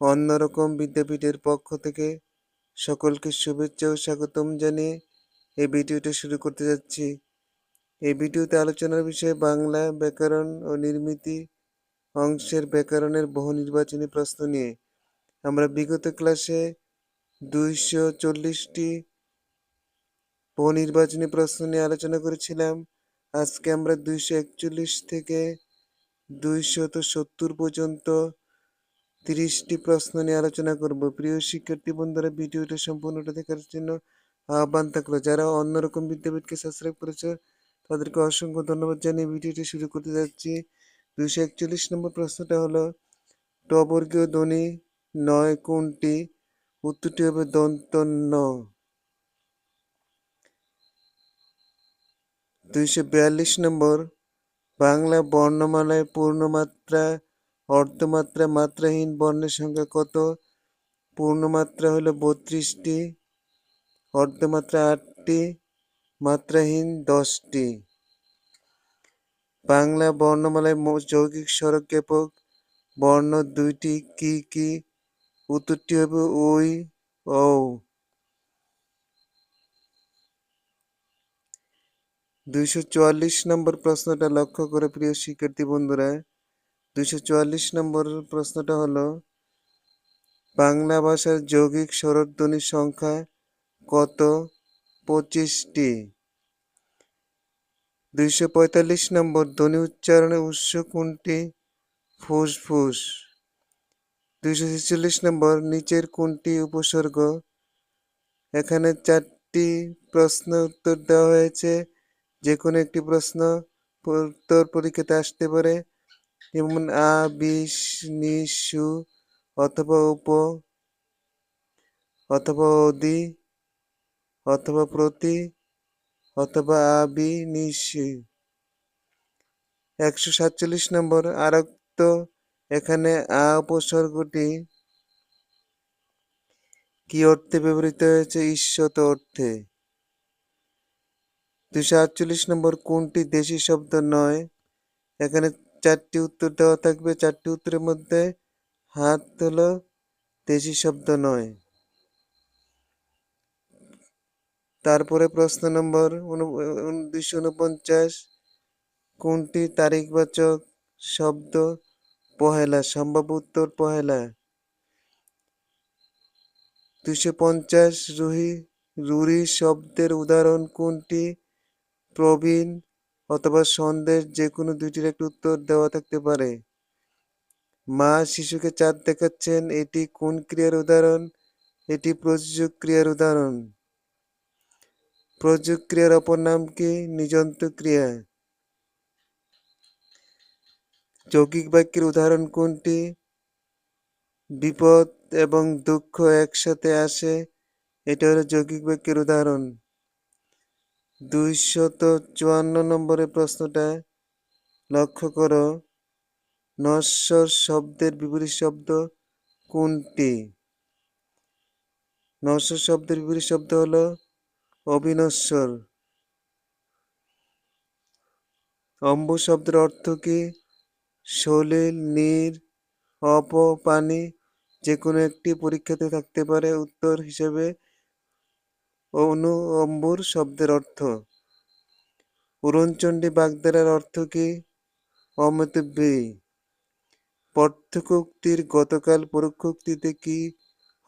অন্যরকম বিদ্যাপীঠের পক্ষ থেকে সকলকে শুভেচ্ছা ও স্বাগতম জানিয়ে এই ভিডিওটা শুরু করতে যাচ্ছি। এই ভিডিওতে আলোচনার বিষয়ে বাংলা ব্যাকরণ ও নির্মিতি অংশের ব্যাকরণের বহু নির্বাচনী প্রশ্ন নিয়ে আমরা বিগত ক্লাসে দুইশো চল্লিশটি বহু নির্বাচনী প্রশ্ন নিয়ে আলোচনা করেছিলাম। আজকে আমরা দুইশো একচল্লিশ থেকে দুইশত সত্তর পর্যন্ত তিরিশটি প্রশ্ন নিয়ে আলোচনা করব। প্রিয় শিক্ষার্থী বন্ধুরা, ভিডিওটা সম্পূর্ণটা দেখার জন্য আহ্বান থাকল। যারা অন্যরকম বিদ্যাপীঠকে সাবস্ক্রাইব করেছে, তাদেরকে অসংখ্য ধন্যবাদ জানিয়ে ভিডিওটি শুরু করতে যাচ্ছি। দুইশো একচল্লিশ নম্বর প্রশ্নটা হলো, টবর্গীয় ধ্বনি নয় কোনটি? উত্তরটি হবে দন্ত ন দুইশো বিয়াল্লিশ নম্বর, বাংলা বর্ণমালায় পূর্ণমাত্রা অর্ধমাত্রা মাত্রাহীন বর্ণের সংখ্যা কত? পূর্ণমাত্রা হলো বত্রিশটি, অর্ধমাত্রা আটটি, মাত্রাহীন দশটি। বাংলা বর্ণমালায় যৌগিক স্বরক জ্ঞাপক বর্ণ দুইটি কি কি? উত্তরটি হবে ওই ও দুইশো চুয়াল্লিশ নম্বর প্রশ্নটা লক্ষ্য করে প্রিয় শিক্ষার্থী বন্ধুরা দুইশো চুয়াল্লিশ নম্বর প্রশ্নটা হলো, বাংলা ভাষার যৌগিক স্বরধ্বনির সংখ্যা কত? পঁচিশটি। দুইশো পঁয়তাল্লিশ নম্বর ধ্বনি উচ্চারণের উৎস কোনটি? ফুসফুস। দুইশো ছেচল্লিশ নম্বর নিচের কোনটি উপসর্গ? এখানে চারটি প্রশ্ন উত্তর দেওয়া হয়েছে যে কোনো একটি প্রশ্ন উত্তর পরীক্ষাতে আসতে পারে। যেমন আ অথবা উপ, অথবা অদি অথবা প্রতি, অথবা আবি নিশি একশো সাতচল্লিশ নম্বর আরক্ত, এখানে আ উপসর্গটি কি অর্থে ব্যবহৃত হয়েছে? ঈশ্বত অর্থে। দুশো আটচল্লিশ নম্বর কোনটি দেশি শব্দ নয়? এখানে চারটি উত্তর দেওয়া থাকবে। চারটি উত্তরের মধ্যে হাত হলো দেশি শব্দ নয়। তারপরে প্রশ্ন নম্বর দুইশো উনপঞ্চাশ। কোনটি তারিখবাচক শব্দ? পহেলা সম্ভব উত্তর পহেলা। দুইশো পঞ্চাশ রুহি, রুরি শব্দের উদাহরণ কোনটি? প্রবীণ অথবা সন্দেশ যে কোনো দুইটির একটি উত্তর দেওয়া থাকতে পারে। মা শিশুকে চাঁদ দেখাচ্ছেন, এটি কোন ক্রিয়ার উদাহরণ? এটি প্রযোজক ক্রিয়ার উদাহরণ। প্রযোগ ক্রিয়ার অপর নাম কি? নিজন্ত ক্রিয়া। যৌগিক বাক্যের উদাহরণ কোনটি? বিপদ এবং দুঃখ একসাথে আসে, এটা হলো যৌগিক বাক্যের উদাহরণ। দুইশত চুয়ান্ন নম্বরের প্রশ্নটা লক্ষ্য করো। নশ্বর শব্দের বিপরীত শব্দ কোনটি? নশ্বর শব্দের বিপরীত শব্দ হলো অবিনশ্বর। অম্ব শব্দের অর্থ কি? সলিল নীর অপ, পানি যে কোনো একটি পরীক্ষাতে থাকতে পারে। উত্তর হিসেবে অনু অম্বুর শব্দের অর্থ? উড়নচণ্ডী বাগদারার অর্থ কি? অমতব্যী। প্রত্যক্ষোক্তির গতকাল পরোক্ষোক্তিতে কি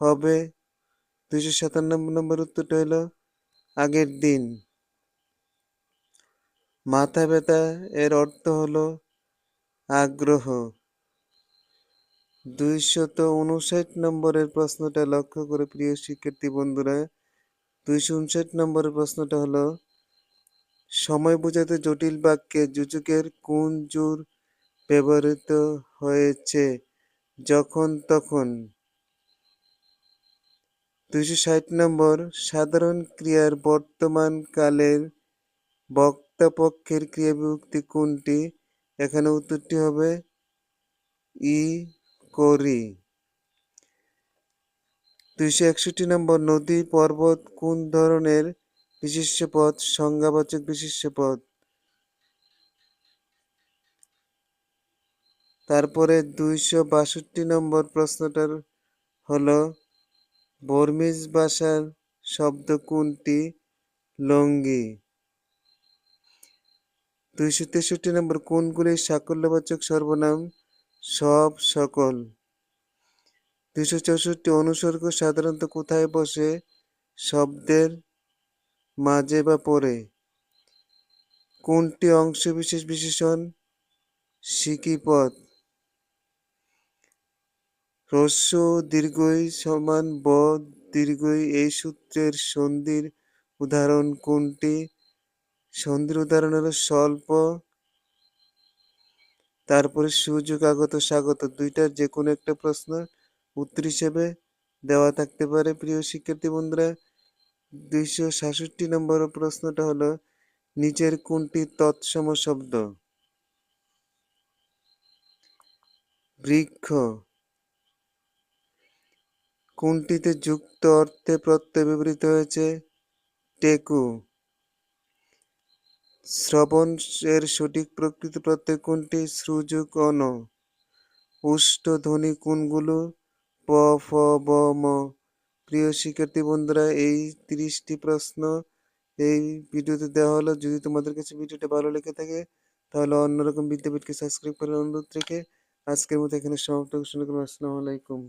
হবে? দুইশো সাতানব্বই নম্বর উত্তরটা হলো, আগের দিন। মাথা ব্যথা এর অর্থ হলো, আগ্রহ। দুইশত উনষাট নম্বরের প্রশ্নটা লক্ষ্য করে প্রিয় শিক্ষার্থী বন্ধুরা দুইশো উনষাট নম্বরের প্রশ্নটা হলো, সময় বোঝাতে জটিল বাক্যে যুজুকের কোন জোর ব্যবহৃত হয়েছে? যখন তখন। দুইশো ষাট নম্বর, সাধারণ ক্রিয়ার বর্তমান কালের বক্তা পক্ষের ক্রিয়া বিভক্তি কোনটি? এখানে উত্তরটি হবে ই করি। দুইশো একষট্টি নম্বর নদী, পর্বত, কোন ধরনের বিশিষ্ট পদ সংজ্ঞাবাচক বিশিষ্ট পদ তারপরে দুইশো বাষট্টি নম্বর প্রশ্নটার হলো, বর্মিজ ভাষার শব্দ কোনটি? লঙ্গি। দুইশো তেষট্টি নম্বর কোনগুলি সাকল্যবাচক সর্বনাম? সব সকল। দুইশো চৌষট্টি অনুসর্গ সাধারণত কোথায় বসে? শব্দের মাঝে বা পরে। কোনটি অংশ বিশেষ বিশেষণ? সিকিপদ হ্রস্ব দীর্ঘই সমান ব দীর্ঘই। এই সূত্রের সন্ধির উদাহরণ কোনটি? সন্ধির উদাহরণ হলো স্বল্প, তারপরে সুযোগ আগত স্বাগত। দুইটার যে কোনো একটা প্রশ্ন উত্তর হিসেবে দেওয়া থাকতে পারে। প্রিয় শিক্ষার্থী বন্ধুরা, দুইশো সাতষট্টি নম্বর প্রশ্নটা হলো, নিচের কোনটি তৎসম শব্দ? বৃক্ষ। কোনটিতে যুক্ত অর্থে প্রত্যয় ব্যবহৃত হয়েছে? টেকু। শ্রবণ এর সঠিক প্রকৃতি প্রত্যয় কোনটি? সুযোগ অন উষ্ট ধ্বনি কোনগুলো? প ফ ব ম প্রিয় শিক্ষার্থী বন্ধুরা, এই তিরিশটি প্রশ্ন এই ভিডিওতে দেওয়া হলো। যদি তোমাদের কাছে ভিডিওটা ভালো লেগে থাকে, তাহলে অন্যরকম বিদ্যাপীঠকে সাবস্ক্রাইব করার অনুরোধ রেখে আজকের মতো এখানে সমাপ্ত ঘোষণা করব আসসালামু আলাইকুম।